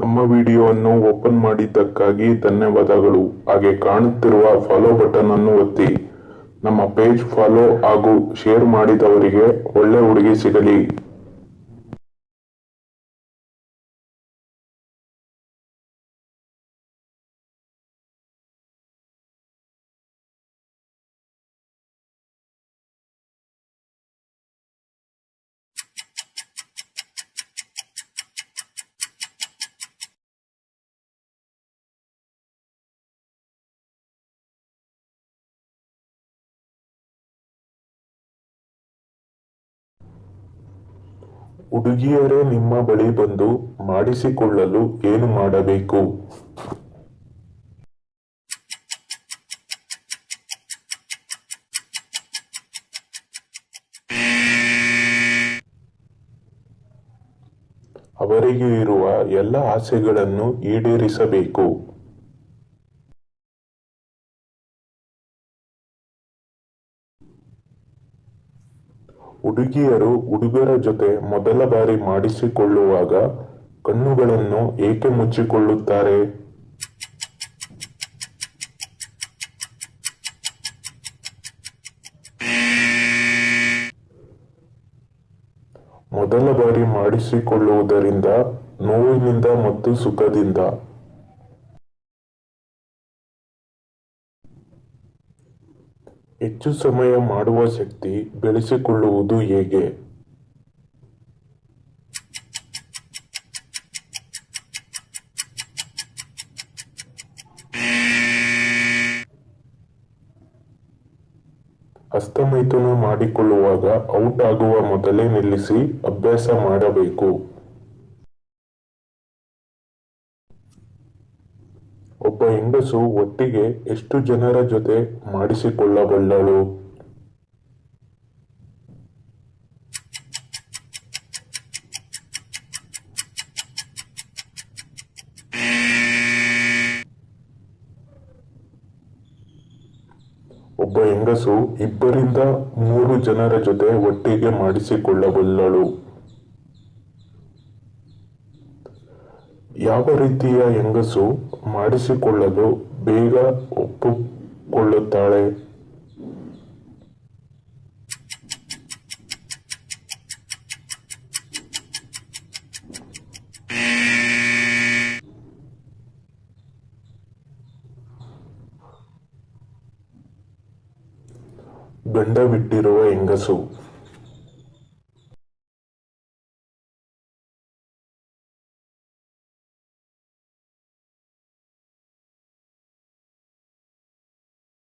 ನಮ್ಮ ವಿಡಿಯೋವನ್ನು ಓಪನ್ ಮಾಡಿದ್ದಕ್ಕಾಗಿ ಧನ್ಯವಾದಗಳು. ಹಾಗೆ ಕಾಣುತ್ತಿರುವ ಫಾಲೋ ಬಟನ್ ಅನ್ನು ಒತ್ತಿ. ನಮ್ಮ ಪೇಜ್ ಫಾಲೋ ಹಾಗೂ ಶೇರ್ ಮಾಡಿದವರಿಗೆ ಒಳ್ಳೆ ಹುಡುಗಿ ಸಿಗಲಿ. ಹುಡುಗಿಯರೇ ನಿಮ್ಮ ಬಳಿ ಬಂದು ಮಾಡಿಸಿಕೊಳ್ಳಲು ಏನು ಮಾಡಬೇಕು? ಅವರಿಗೆ ಇರುವ ಎಲ್ಲ ಆಸೆಗಳನ್ನು ಈಡೇರಿಸಬೇಕು. ಹುಡುಗಿಯರು ಹುಡುಗರ ಜೊತೆ ಮೊದಲ ಬಾರಿ ಮಾಡಿಸಿಕೊಳ್ಳುವಾಗ ಕಣ್ಣುಗಳನ್ನು ಏಕೆ ಮುಚ್ಚಿಕೊಳ್ಳುತ್ತಾರೆ? ಮೊದಲ ಬಾರಿ ಮಾಡಿಸಿಕೊಳ್ಳುವುದರಿಂದ ನೋವಿನಿಂದ ಮತ್ತು ಸುಖದಿಂದ ಹೆಚ್ಚು ಸಮಯ ಮಾಡುವ ಶಕ್ತಿ ಬೆಳೆಸಿಕೊಳ್ಳುವುದು ಹೇಗೆ? ಹಸ್ತಮೈಥುನ ಮಾಡಿಕೊಳ್ಳುವಾಗ ಔಟ್ ಆಗುವ ಮೊದಲೇ ನಿಲ್ಲಿಸಿ ಅಭ್ಯಾಸ ಮಾಡಬೇಕು. ಒಬ್ಬ ಹೆಂಗಸು ಒಟ್ಟಿಗೆ ಎಷ್ಟು ಜನರ ಜೊತೆ ಮಾಡಿಸಿಕೊಳ್ಳಬಲ್ಲಳು? ಒಬ್ಬ ಹೆಂಗಸು ಇಬ್ಬರಿಂದ ಮೂರು ಜನರ ಜೊತೆ ಒಟ್ಟಿಗೆ ಮಾಡಿಸಿಕೊಳ್ಳಬಲ್ಲಳು. ಯಾವ ರೀತಿಯ ಹೆಂಗಸು ಮಾಡಿಸಿಕೊಳ್ಳಲು ಬೇಗ ಒಪ್ಪಿಕೊಳ್ಳುತ್ತಾಳೆ? ಗಂಡ ಬಿಟ್ಟಿರುವ ಹೆಂಗಸು